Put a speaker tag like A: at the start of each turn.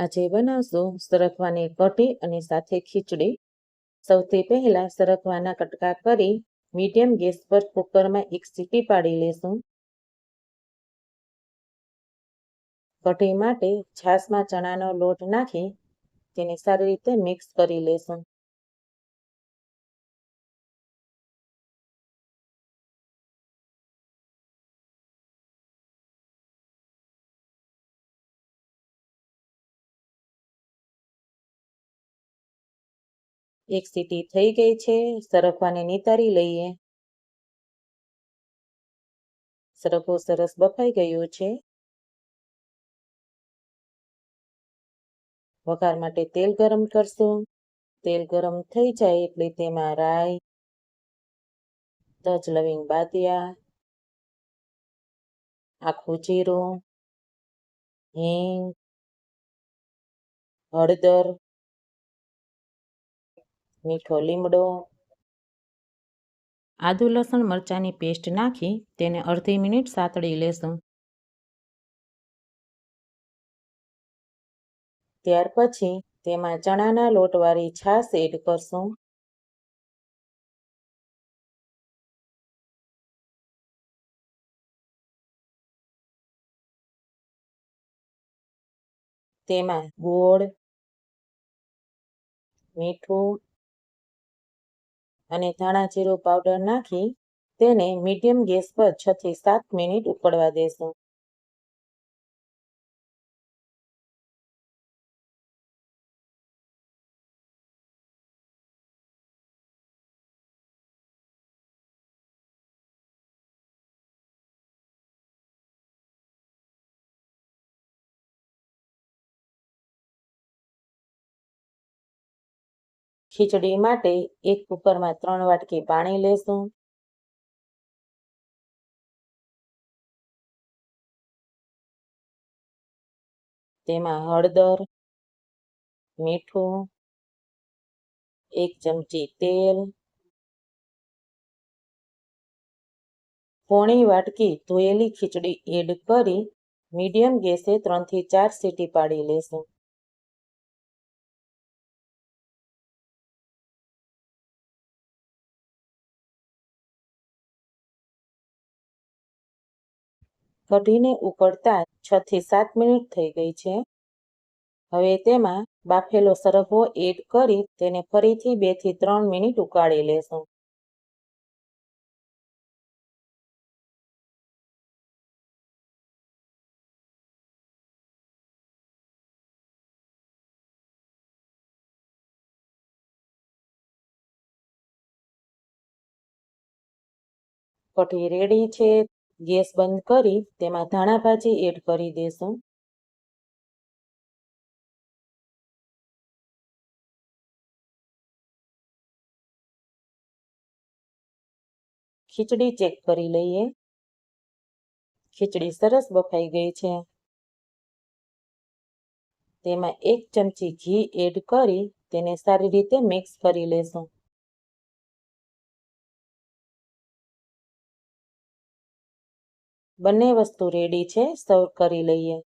A: આજે બનાવશું સરગવાની કઢી અને સાથે ખીચડી. સૌથી પહેલા સરગવાના કટકા કરી મીડિયમ ગેસ પર કુકરમાં એક સીટી પાડી લેશું. કઢી માટે છાશમાં ચણાનો લોટ નાખી તેને સારી રીતે મિક્સ કરી લેશું. એક સીટી થઈ ગઈ છે. સરગવાને નિતારી લઈએ. સરગવો સરસ બફાઈ ગયો છે. વઘાર માટે તેલ ગરમ કરશું. તેલ ગરમ થઈ જાય એટલે તેમાં રાઈ, તજ લવિંગ બાદિયા, આખું જીરું, હિંગ, હળદર મીઠો લીમડો. આદુ, લસણ, મરચાંની પેસ્ટ નાખી તેને અડધી મિનિટ સાતળી લેશું. ત્યાર પછી તેમાં ચણાના લોટવાળી છાશ એડ કરશું. તેમાં ગોળ, મીઠું અને ધાણા જીરું પાવડર નાખી તેને મીડિયમ ગેસ પર છથી સાત મિનિટ ઉકળવા દેશું. ખીચડી માટે એક કુકરમાં ત્રણ વાટકી પાણી લેશું. તેમાં હળદર, મીઠું, એક ચમચી તેલ, પોણી વાટકી ધોયેલી ખીચડી એડ કરી મીડિયમ ગેસે ત્રણથી ચાર સીટી પાડી લેશું. કઢીને ઉકળતા છ થી સાત મિનિટ થઈ ગઈ છે. હવે તેમાં બાફેલો સરગવો એડ કરી તેને ફરીથી બેથી ત્રણ મિનિટ ઉકાળી લેશું. કઢી રેડી છે. ગેસ બંધ કરી તેમાં ધાણા ભાજી એડ કરી દેશું. ખીચડી ચેક કરી લઈએ. ખીચડી સરસ બફાઈ ગઈ છે. તેમાં એક ચમચી ઘી એડ કરી તેને સારી રીતે મિક્સ કરી લેશું. બંને વસ્તુ રેડી છે સર્વ કરી લઈએ.